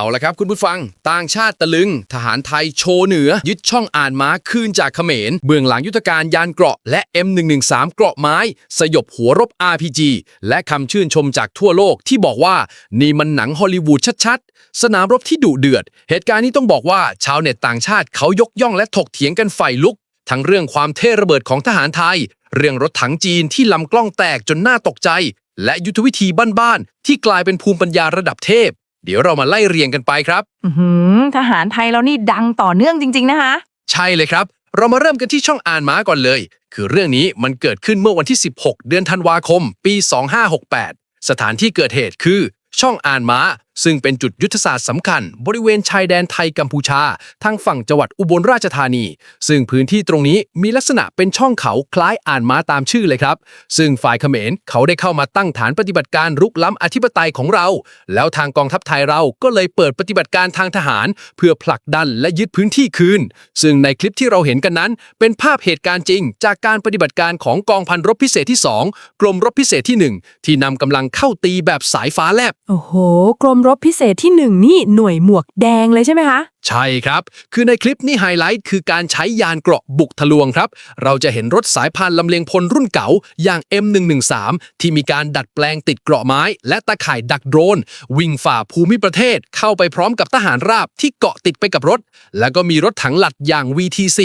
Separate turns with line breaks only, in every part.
เอาละครับคุณผู้ฟัง ต่างชาติตะลึง ทหารไทยโชว์เหนือ ยึดช่องอ่านม้าคืนจากเขมร เบื้องหลังยุทธการยานเกราะและ M113 เกราะไม้ สยบหัวรบ RPG และคำชื่นชมจากทั่วโลกที่บอกว่า นี่มันหนังฮอลลีวูดชัดๆ สนามรบที่ดุเดือด เหตุการณ์นี้ต้องบอกว่าชาวเน็ตต่างชาติเขายกย่องและถกเถียงกันไฟลุก ทั้งเรื่องความเท่ระเบิดของทหารไทย เรื่องรถถังจีนที่ลำกล้องแตกจนน่าตกใจ และยุทธวิธีบ้านๆที่กลายเป็นภูมิปัญญาระดับเทพ เดี๋ยวเรามาไล่เรียงกันไปครับ
อื้อหือทหารไทยเรานี่ดังต่อเนื่องจริง ๆ นะคะ
ใช่เลยครับ เรามาเริ่มกันที่ช่องอ่านม้าก่อนเลย คือเรื่องนี้มันเกิดขึ้นเมื่อวันที่ 16 เดือนธันวาคม ปี 2568 สถานที่เกิดเหตุคือ ช่องอ่านม้า ซึ่งเป็นจุดยุทธศาสตร์สำคัญ บริเวณชายแดนไทยกัมพูชา ทางฝั่งจังหวัดอุบลราชธานี ซึ่งพื้นที่ตรงนี้มีลักษณะเป็นช่องเขาคล้ายอ่านม้าตามชื่อเลยครับ ซึ่งฝ่ายเขมรเขาได้เข้ามาตั้งฐานปฏิบัติการรุกล้ำอธิปไตยของเรา แล้วทางกองทัพไทยเราก็เลยเปิดปฏิบัติการทางทหาร เพื่อผลักดันและยึดพื้นที่คืน ซึ่งในคลิปที่เราเห็นกันนั้น เป็นภาพเหตุการณ์จริง จากการปฏิบัติการของกองพันรบพิเศษที่ 2 กรมรบพิเศษที่ 1 ที่นำกำลังเข้าตีแบบสายฟ้าแลบ
โอ้โห กรมรบพิเศษที่หนึ่งนี่หน่วยหมวกแดงเลยใช่ไหมคะ
ใช่ครับ คือในคลิปนี้ไฮไลท์คือการใช้ยานเกราะบุกทะลวงครับ เราจะเห็นรถสายพานลำเลียงพลรุ่นเก่า อย่าง M113 ที่มีการดัดแปลงติดเกราะไม้ และตะข่ายดักโดรน วิ่งฝ่าภูมิประเทศ เข้าไปพร้อมกับทหารราบที่เกาะติดไปกับรถ แล้วก็มีรถถังหลัดอย่าง VT4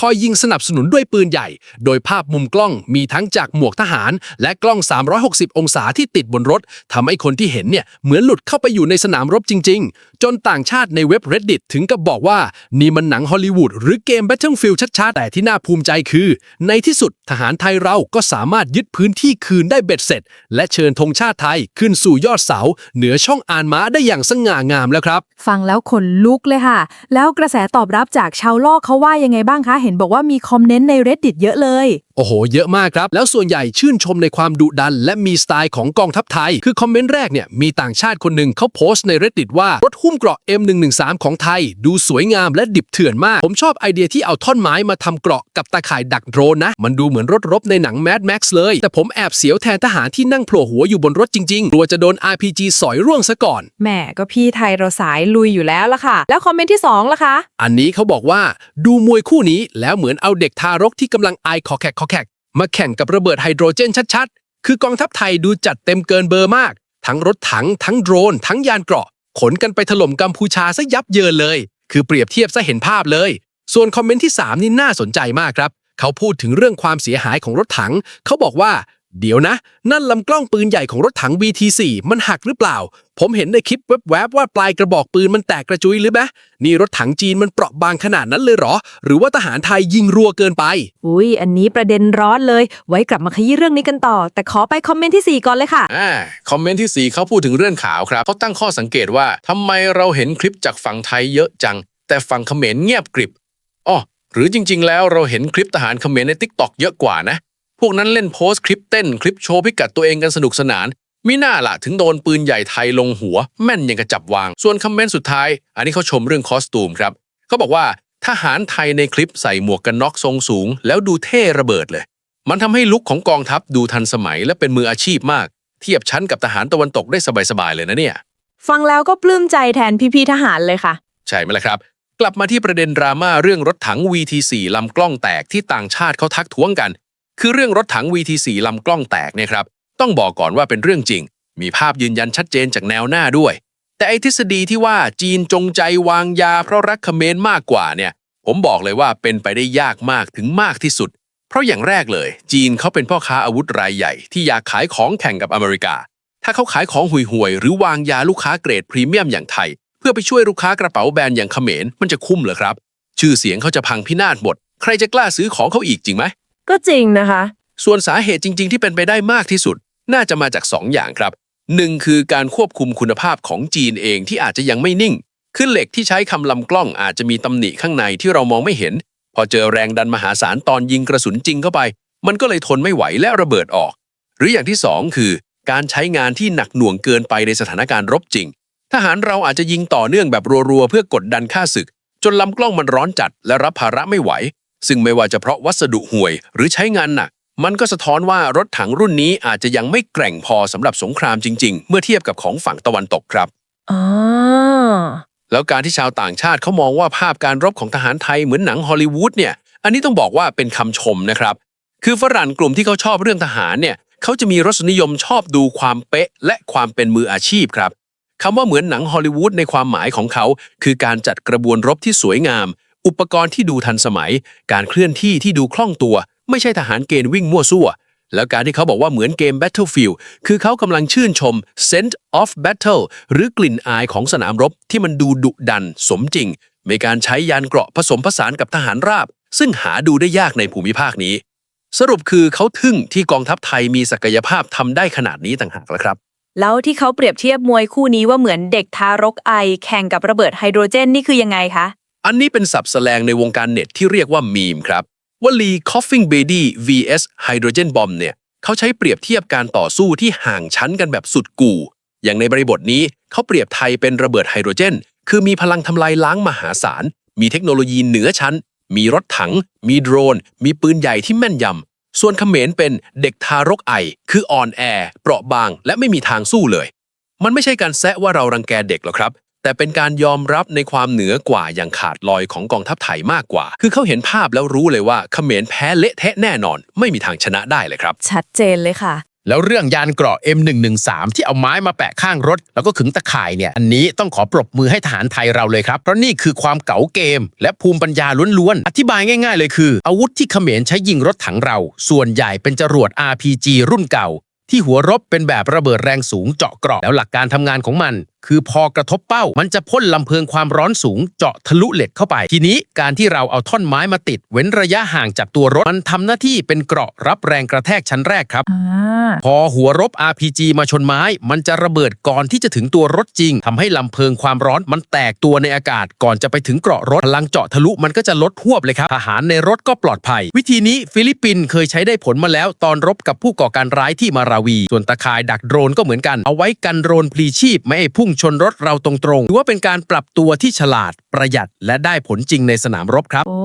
คอยยิงสนับสนุนด้วยปืนใหญ่ โดยภาพมุมกล้องมีทั้งจากหมวกทหาร และกล้อง 360 องศาที่ติดบนรถทำให้คนที่เห็นเนี่ยเหมือนหลุดเข้าไปอยู่ในสนามรบจริง ๆ จนต่างชาติในเว็บ reddit ถึงกับบอกว่า นี่มันหนังฮอลลีวูดหรือเกม Battlefield ชัดๆแต่ที่น่าภูมิใจคือ ในที่สุดทหารไทยเราก็สามารถยึดพื้นที่คืนได้เบ็ดเสร็จ และเชิญธงชาติไทยขึ้นสู่ยอดเสา เหนือช่องอ่านม้าได้อย่างสง่างามแล้วครับ
ฟังแล้วขนลุกเลยค่ะ แล้วกระแสตอบรับจากชาวโลกเขาว่ายังไงบ้างคะเห็นบอกว่ามีคอมเมนต์ใน reddit เยอะเลย
โอ้โห เยอะมากครับ แล้วส่วนใหญ่ชื่นชมในความดุดัน และมีสไตล์ของกองทัพไทย คือคอมเมนต์แรกเนี่ยมีต่างชาติคนหนึ่งเขาโพสต์ใน reddit ว่ารถหุ้มเกราะ M113 ของไทย ดูสวยงามและดิบเถื่อนมาก ผมชอบไอเดียที่เอาท่อนไม้มาทำเกราะกับตาข่ายดักโดรนนะ มันดูเหมือนรถรบในหนัง Mad Max เลย แต่ผมแอบเสียวแทนทหารที่นั่งโผล่หัวอยู่บนรถจริงๆกลัวจะโดน RPG สอยร่วงซะก่อน
แหมก็พี่ไทยเราสายลุยอยู่แล้วล่ะค่ะ แล้วคอมเมนต์ที่2ล่ะคะ
อันนี้เขาบอกว่าดูมวยคู่นี้แล้วเหมือนเอาเด็กทารกที่กำลังไอคอแขกคอแคกมาแข่งกับระเบิดไฮโดรเจนชัดๆ คือกองทัพไทยดูจัดเต็มเกินเบอร์มาก ทั้งรถถัง ทั้งโดรน ทั้งยานเกราะ ขนกันไปถล่มกัมพูชาซะยับเยินเลย คือเปรียบเทียบซะเห็นภาพเลย ส่วนคอมเมนต์ที่ 3 นี่น่าสนใจมากครับ เขาพูดถึงเรื่องความเสียหายของรถถัง เขาบอกว่า เดี๋ยวนะ นั่นลำกล้องปืนใหญ่ของรถถัง VT4 มันหักหรือเปล่า ผมเห็นในคลิปแวบๆว่าปลายกระบอกปืนมันแตกกระจุยหรือไหมนี่รถถังจีนมันเปราะบางขนาดนั้นเลยเหรอ หรือว่าทหารไทยยิงรัวเกินไป
อุ้ยอันนี้ประเด็นร้อนเลย ไว้กลับมาขยี้เรื่องนี้กันต่อ แต่ขอไปคอมเมนต์ที่ 4 ก่อนเลยค่ะ
อ่าคอมเมนต์ที่ 4เขาพูดถึงเรื่องขาวครับเขาตั้งข้อสังเกตว่าทำไมเราเห็นคลิปจากฝั่งไทยเยอะจัง แต่ฝั่งเขมรเงียบกริบอ๋อหรือจริง ๆ แล้วเราเห็นคลิปทหารเขมรในทิกตอกเยอะกว่านะ พวกนั้นเล่นโพสต์คลิปเต้นคลิปโชว์พิกัดตัวเองกันสนุกสนาน มิน่าละถึงโดนปืนใหญ่ไทยลงหัว แม่นยังกระจับวาง ส่วนคอมเมนต์สุดท้าย อันนี้เขาชมเรื่องคอสตูมครับเขาบอกว่าทหารไทยในคลิปใส่หมวกกันน็อกทรงสูง แล้วดูเท่ระเบิดเลย มันทำให้ลุคของกองทัพดูทันสมัยและเป็นมืออาชีพมาก เทียบชั้นกับทหารตะวันตกได้สบายๆเลยนะเนี่ย
ฟังแล้วก็ปลื้มใจแทนพี่ๆทหารเลยค่ะ
ใช่ไหมล่ะครับ กลับมาที่ประเด็นดราม่าเรื่องรถถัง VT4 ลำกล้องแตกที่ต่างชาติเขาทักท้วงกัน คือเรื่องรถถัง VT4 ลำกล้องแตกเนี่ยครับ ต้องบอกก่อนว่าเป็นเรื่องจริง มีภาพยืนยันชัดเจนจากแนวหน้าด้วย แต่ไอทฤษฎีที่ว่าจีนจงใจวางยาเพราะรักเขมรมากกว่าเนี่ย ผมบอกเลยว่าเป็นไปได้ยากมากถึงมากที่สุด เพราะอย่างแรกเลย จีนเขาเป็นพ่อค้าอาวุธรายใหญ่ ที่อยากขายของแข่งกับอเมริกา ถ้าเขาขายของห่วยๆหรือวางยาลูกค้าเกรดพรีเมียมอย่างไทย เพื่อไปช่วยลูกค้ากระเป๋าแบรนด์อย่างเขมรมันจะคุ้มเหรอครับ ชื่อเสียงเขาจะพังพินาศหมด ใครจะกล้าซื้อของเขาอีกจริงไหม
ก็จริงนะคะ
ส่วนสาเหตุจริง ๆ ที่เป็นไปได้มากที่สุด น่าจะมาจาก 2 อย่างครับหนึ่งคือการควบคุมคุณภาพของจีนเองที่อาจจะยังไม่นิ่งคือเหล็กที่ใช้คำลำกล้องอาจจะมีตำหนิข้างในที่เรามองไม่เห็น พอเจอแรงดันมหาศาลตอนยิงกระสุนจริงเข้าไป มันก็เลยทนไม่ไหวและระเบิดออก หรืออย่างที่ 2 คือ การใช้งานที่หนักหน่วงเกินไปในสถานการณ์รบจริง ทหารเราอาจจะยิงต่อเนื่องแบบรัวๆเพื่อกดดันค่าศึก จนลำกล้องมันร้อนจัดและรับภาระไม่ไหว ซึ่งไม่ว่าจะเพราะวัสดุห่วยหรือใช้งานหนัก มันก็สะท้อนว่ารถถังรุ่นนี้อาจจะยังไม่แกร่งพอสำหรับสงครามจริง ๆ เมื่อเทียบกับของฝั่งตะวันตกครับ
อ๋อ
แล้วการที่ชาวต่างชาติเขามองว่าภาพการรบของทหารไทยเหมือนหนังฮอลลีวูดเนี่ย อันนี้ต้องบอกว่าเป็นคำชมนะครับ คือฝรั่งกลุ่มที่เขาชอบเรื่องทหารเนี่ยเขาจะมีรสนิยมชอบดูความเป๊ะ และความเป็นมืออาชีพครับคำว่าเหมือนหนังฮอลลีวูดในความหมายของเขา คือการจัดกระบวนรบที่สวยงาม อุปกรณ์ที่ดูทันสมัย การเคลื่อนที่ที่ดูคล่องตัว ไม่ใช่ทหารเกณฑ์วิ่งมั่วซั่ว แล้วการที่เขาบอกว่าเหมือนเกม Battlefield คือเขากำลังชื่นชม scent of battle หรือกลิ่นอายของสนามรบที่มันดูดุดัน สมจริงในการใช้ยานเกราะผสมผสานกับทหารราบ ซึ่งหาดูได้ยากในภูมิภาคนี้ สรุปคือเขาทึ่งที่กองทัพไทยมีศักยภาพทำได้ขนาดนี้ต่างหากแล้วครับ
แล้วที่เขาเปรียบเทียบมวยคู่นี้ว่าเหมือนเด็กทารกไอ แข่งกับระเบิดไฮโดรเจนนี่คือยังไงคะ
อันนี้เป็นศัพท์แสลงในวงการเน็ตที่เรียกว่ามีมครับวลี coughing baby vs hydrogen bomb เนี่ยเขาใช้เปรียบเทียบการต่อสู้ที่ห่างชั้นกันแบบสุดกู่ อย่างในบริบทนี้เขาเปรียบไทยเป็นระเบิดไฮโดรเจน คือมีพลังทำลายล้างมหาศาล มีเทคโนโลยีเหนือชั้น มีรถถัง มีโดรน มีปืนใหญ่ที่แม่นยำ ส่วนเขมรเป็นเด็กทารกไอ คืออ่อนแอ เปราะบาง และไม่มีทางสู้เลย มันไม่ใช่การแซะว่าเรารังแกเด็กหรอกครับ แต่เป็นการยอมรับในความเหนือกว่าอย่างขาดลอยของกองทัพไทยมากกว่า คือเขาเห็นภาพแล้วรู้เลยว่าเขมรแพ้เละเทะแน่นอน ไม่มีทางชนะได้เลยครับ
ชัดเจนเลยค่ะ
แล้วเรื่องยานเกราะ M113 ที่เอาไม้มาแปะข้างรถ แล้วก็ขึงตะข่ายเนี่ย อันนี้ต้องขอปรบมือให้ทหารไทยเราเลยครับ เพราะนี่คือความเก๋าเกม และภูมิปัญญาล้วนๆ อธิบายง่าย ๆ เลยคือ อาวุธที่เขมรใช้ยิงรถถังเรา ส่วนใหญ่เป็นจรวด RPG รุ่นเก่า ที่หัวรบเป็นแบบระเบิดแรงสูงเจาะเกราะแล้วหลักการทำงานของมันคือพอกระทบเป้า มันจะพ่นลำเพลิงความร้อนสูงเจาะทะลุเหล็กเข้าไป ทีนี้การที่เราเอาท่อนไม้มาติด เว้นระยะห่างจากตัวรถ มันทำหน้าที่เป็นเกราะรับแรงกระแทกชั้นแรกครับ
อ่า
พอหัวรบ RPG มาชนไม้ มันจะระเบิดก่อนที่จะถึงตัวรถจริงทำให้ลำเพลิงความร้อนมันแตกตัวในอากาศ ก่อนจะไปถึงเกราะรถพลังเจาะทะลุมันก็จะลดหวบเลยครับทหารในรถก็ปลอดภัย วิธีนี้ฟิลิปปินส์เคยใช้ได้ผลมาแล้วตอนรบกับผู้ก่อการร้ายที่มาราวี ส่วนตะข่ายดักโดรนก็เหมือนกันเอาไว้กันโดรนพลีชีพไม่ให้พุ่งชนรถเราตรงๆถือว่าเป็นการปรับตัวที่ฉลาดประหยัดและได้ผลจริงในสนามรบครับ
โอ้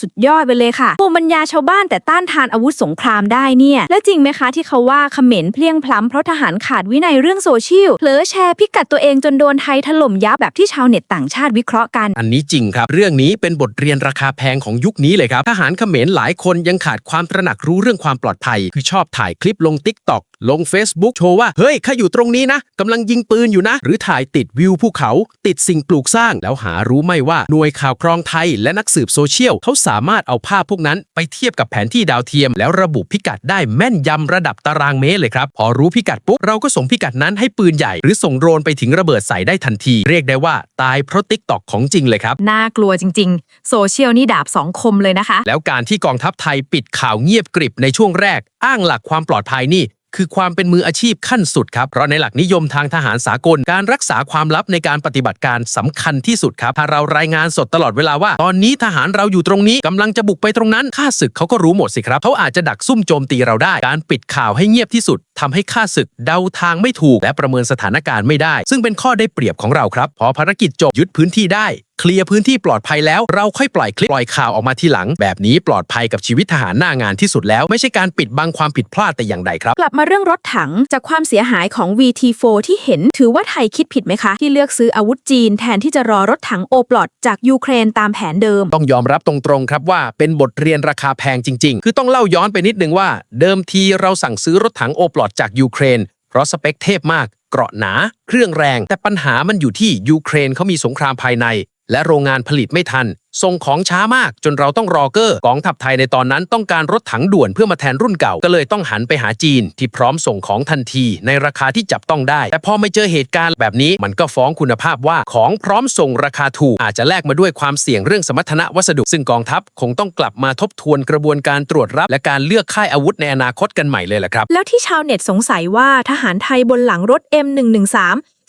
สุดยอดไปเลยค่ะภูมิปัญญาชาวบ้านแต่ต้านทานอาวุธสงครามได้เนี่ย แล้วจริงไหมคะที่เขาว่าเขมรเพลียงพล้ำเพราะทหารขาดวินัยเรื่องโซเชียลเผลอแชร์พิกัดตัวเองจนโดนไทยถล่มยับแบบที่ชาวเน็ตต่างชาติวิเคราะห์กัน
อันนี้จริงครับ เรื่องนี้เป็นบทเรียนราคาแพงของยุคนี้เลยครับทหารเขมรหลายคนยังขาดความตระหนักรู้เรื่องความปลอดภัย คือชอบถ่ายคลิปลง t ิ k t o k ลง Facebook โชว์ว่า เฮ้ยข้าอยู่ตรงนี้นะกำลังยิงปืนอยู่นะ หรือถ่ายติดวิวภูเขา ติดสิ่งปลูกสร้าง แล้วหารู้ไหม่ว่าหน่วยข่าวกรองไทย และนักสืบโซเชียลเขาสามารถเอาภาพพวกนั้น ไปเทียบกับแผนที่ดาวเทียม แล้วระบุพิกัดได้แม่นยำระดับตารางเมตรเลยครับ พอรู้พิกัดปุ๊บเราก็ส่งพิกัดนั้นให้ปืนใหญ่ หรือส่งโดรนไปถึงระเบิดใส่ได้ทันที เรียกได้ว่าตายเพราะ t ิ k t o k ของจริงเลยครับ
น่ากลัวจริง ๆ โซเชียลนี่ดาบสองคมเลยนะคะ
แล้วการที่กองทัพไทยปิดข่าวเงียบกริบในช่วงแรก อ้างหลักความปลอดภัยนี่ คือความเป็นมืออาชีพขั้นสุดครับ เพราะในหลักนิยมทางทหารสากล การรักษาความลับในการปฏิบัติการสำคัญที่สุดครับ ถ้าเรารายงานสดตลอดเวลาว่า ตอนนี้ทหารเราอยู่ตรงนี้กำลังจะบุกไปตรงนั้นข้าศึกเขาก็รู้หมดสิครับเขาอาจจะดักซุ่มโจมตีเราได้ การปิดข่าวให้เงียบที่สุด ทำให้ข้าศึกเดาทางไม่ถูกและประเมินสถานการณ์ไม่ได้ ซึ่งเป็นข้อได้เปรียบของเราครับ พอภารกิจจบยึดพื้นที่ได้ เคลียร์พื้นที่ปลอดภัยแล้วเราค่อยปล่อยคลิปปล่อยข่าวออกมาทีหลัง แบบนี้ปลอดภัยกับชีวิตทหารหน้างานที่สุดแล้ว ไม่ใช่การปิดบังความผิดพลาดแต่อย่างใดครับ
กลับมาเรื่องรถถังจากความเสียหายของ VT4 ที่เห็นถือว่าไทยคิดผิดไหมคะ ที่เลือกซื้ออาวุธจีนแทนที่จะรอรถถังโอปลอดจากยูเครนตามแผนเดิม
ต้องยอมรับตรงๆครับว่าเป็นบทเรียนราคาแพงจริง ๆ คือต้องเล่าย้อนไปนิดนึงว่า เดิมทีเราสั่งซื้อรถถังโอปลอดจากยูเครน เพราะสเปคเทพมาก เกราะหนา เครื่องแรง แต่ปัญหามันอยู่ที่ยูเครนเขามีสงครามภายใน และโรงงานผลิตไม่ทัน ส่งของช้ามากจนเราต้องรอเกอร์กองทัพไทยในตอนนั้นต้องการรถถังด่วนเพื่อมาแทนรุ่นเก่า ก็เลยต้องหันไปหาจีน ที่พร้อมส่งของทันทีในราคาที่จับต้องได้ แต่พอไม่เจอเหตุการณ์แบบนี้ มันก็ฟ้องคุณภาพว่าของพร้อมส่งราคาถูก อาจจะแลกมาด้วยความเสี่ยงเรื่องสมรรถนะวัสดุ ซึ่งกองทัพคงต้องกลับมาทบทวนกระบวนการตรวจรับ และการเลือกค่ายอาวุธในอนาคตกันใหม่เลยแหละครับ
แล้วที่ชาวเน็ตสงสัยว่าทหารไทยบนหลังรถ M113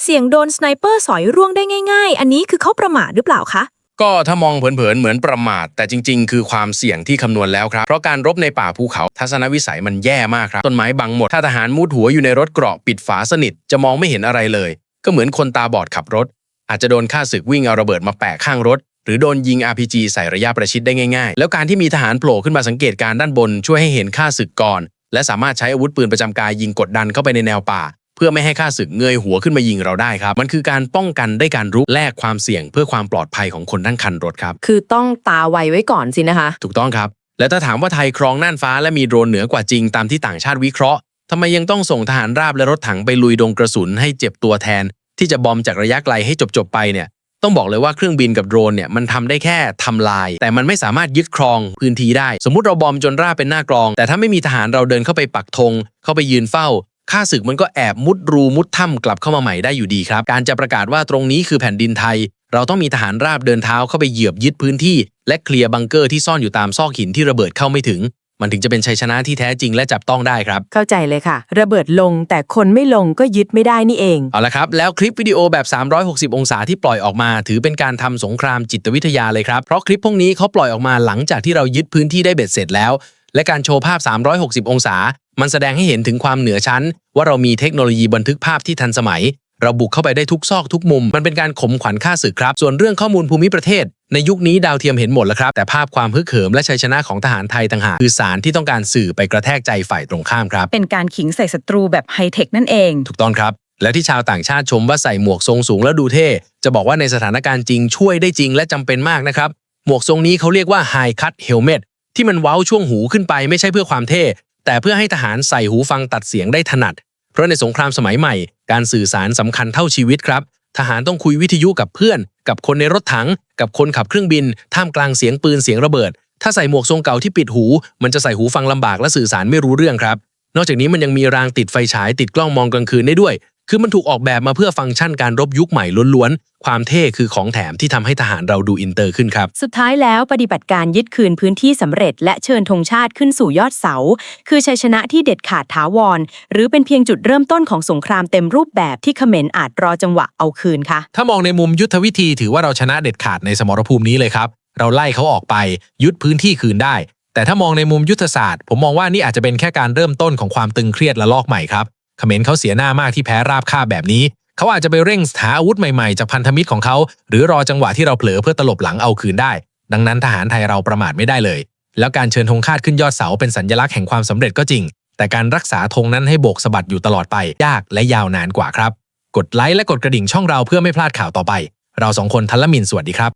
เสี่ยงโดนสไนเปอร์สอยร่วงได้ง่าย ๆ อันนี้คือเขาประมาทหรือเปล่าคะ
ก็ถ้ามองเผินๆเหมือนประมาท แต่จริง ๆ คือความเสี่ยงที่คำนวณแล้วครับ เพราะการรบในป่าภูเขาทัศนวิสัยมันแย่มากครับ ต้นไม้บังหมด ถ้าทหารมุดหัวอยู่ในรถเกราะปิดฝาสนิทจะมองไม่เห็นอะไรเลย ก็เหมือนคนตาบอดขับรถ อาจจะโดนฆ่าศึกวิ่งเอาระเบิดมาแปะข้างรถ หรือโดนยิง RPG ใส่ระยะประชิดได้ง่ายๆ แล้วการที่มีทหารโผล่ขึ้นมาสังเกตการณ์ด้านบน ช่วยให้เห็นฆ่าศึกก่อน และสามารถใช้อาวุธปืนประจำกายยิงกดดันเข้าไปในแนวป่า
พื่อไม่ให้ข้าศึกเงยหัวขึ้นมายิงเราได้ครับ มันคือการป้องกันได้การรุกแลกความเสี่ยง เพื่อความปลอดภัยของคนทั้งคันรถครับ
คือต้องตาไวไว้ก่อนสินะคะ
ถูกต้องครับ และถ้าถามว่าไทยครองน่านฟ้าและมีโดรนเหนือกว่าจริงตามที่ต่างชาติวิเคราะห์ทำไมยังต้องส่งทหารราบและรถถังไปลุยดงกระสุนให้เจ็บตัวแทน ที่จะบอมจากระยะไกลให้จบๆไปเนี่ยต้องบอกเลยว่าเครื่องบินกับโดรนเนี่ยมันทำได้แค่ทำลาย แต่มันไม่สามารถยึดครองพื้นที่ได้ สมมุติเราบอมจนราบเป็นหน้ากรอง แต่ถ้าไม่มีทหารเราเดินเข้าไปปักธงเข้าไปยืนเฝ้า ข้าศึกมันก็แอบมุดรูมุดถ้ำกลับเข้ามาใหม่ได้อยู่ดีครับ การจะประกาศว่าตรงนี้คือแผ่นดินไทย เราต้องมีทหารราบเดินเท้าเข้าไปเหยียบยึดพื้นที่ และเคลียร์บังเกอร์ที่ซ่อนอยู่ตามซอกหินที่ระเบิดเข้าไม่ถึง มันถึงจะเป็นชัยชนะที่แท้จริงและจับต้องได้ครับ
เข้าใจเลยค่ะ ระเบิดลงแต่คนไม่ลงก็ยึดไม่ได้นี่เอง
เอาละครับ แล้วคลิปวิดีโอแบบ 360 องศาที่ปล่อยออกมา ถือเป็นการทำสงครามจิตวิทยาเลยครับเพราะคลิปพวกนี้เขาปล่อยออกมาหลังจากที่เรายึดพื้นที่ได้เบ็ดเสร็จแล้ว และการโชว์ภาพ 360 องศา มันแสดงให้เห็นถึงความเหนือชั้น ว่าเรามีเทคโนโลยีบันทึกภาพที่ทันสมัย เราบุกเข้าไปได้ทุกซอกทุกมุม มันเป็นการข่มขวัญค่าศึกครับ ส่วนเรื่องข้อมูลภูมิประเทศ ในยุคนี้ดาวเทียมเห็นหมดแล้วครับ แต่ภาพความฮึกเหิมและชัยชนะของทหารไทยต่างหากคือสารที่ต้องการสื่อไปกระแทกใจฝ่ายตรงข้ามครับ
เป็นการขิงใส่ศัตรูแบบไฮเทคนั่นเอง
ถูกต้องครับ และที่ชาวต่างชาติชมว่าใส่หมวกทรงสูงแล้วดูเท่จะบอกว่าในสถานการณ์จริงช่วยได้จริงและจำเป็นมากนะครับหมวกทรงนี้เขาเรียกว่า High Cut Helmet ที่มันเว้าช่วงหูขึ้นไปไม่ใช่เพื่อความเท่ แต่เพื่อให้ทหารใส่หูฟังตัดเสียงได้ถนัด เพราะในสงครามสมัยใหม่ การสื่อสารสำคัญเท่าชีวิตครับ ทหารต้องคุยวิทยุกับเพื่อน กับคนในรถถัง กับคนขับเครื่องบิน ท่ามกลางเสียงปืนเสียงระเบิด ถ้าใส่หมวกทรงเก่าที่ปิดหู มันจะใส่หูฟังลำบากและสื่อสารไม่รู้เรื่องครับ นอกจากนี้มันยังมีรางติดไฟฉายติดกล้องมองกลางคืนได้ด้วย คือมันถูกออกแบบมาเพื่อฟังก์ชันการรบยุคใหม่ล้วนๆ ความเท่คือของแถมที่ทำให้ทหารเราดูอินเตอร์ขึ้นครับ
สุดท้ายแล้วปฏิบัติการยึดคืนพื้นที่สำเร็จ และเชิญธงชาติขึ้นสู่ยอดเสา คือชัยชนะที่เด็ดขาดถาวร หรือเป็นเพียงจุดเริ่มต้นของสงครามเต็มรูปแบบที่เขมรอาจรอจังหวะเอาคืนคะ
ถ้ามองในมุมยุทธวิธีถือว่าเราชนะเด็ดขาดในสมรภูมินี้เลยครับ เราไล่เขาออกไปยึดพื้นที่คืนได้ แต่ถ้ามองในมุมยุทธศาสตร์ ผมมองว่านี่อาจจะเป็นแค่การเริ่มต้นของความตึงเครียดและลอกใหม่ครับ เขมรเขาเสียหน้ามากที่แพ้ราบคาบแบบนี้ เขาอาจจะไปเร่งหาอาวุธใหม่ๆ จากพันธมิตรของเขา หรือรอจังหวะที่เราเผลอเพื่อตลบหลังเอาคืนได้ ดังนั้นทหารไทยเราประมาทไม่ได้เลย แล้วการเชิญธงคาดขึ้นยอดเสาเป็นสัญลักษณ์แห่งความสำเร็จก็จริง แต่การรักษาธงนั้นให้โบกสะบัดอยู่ตลอดไปยากและยาวนานกว่าครับ กดไลค์และกดกระดิ่งช่องเราเพื่อไม่พลาดข่าวต่อไป เราสองคนทันลมินสวัสดีครับ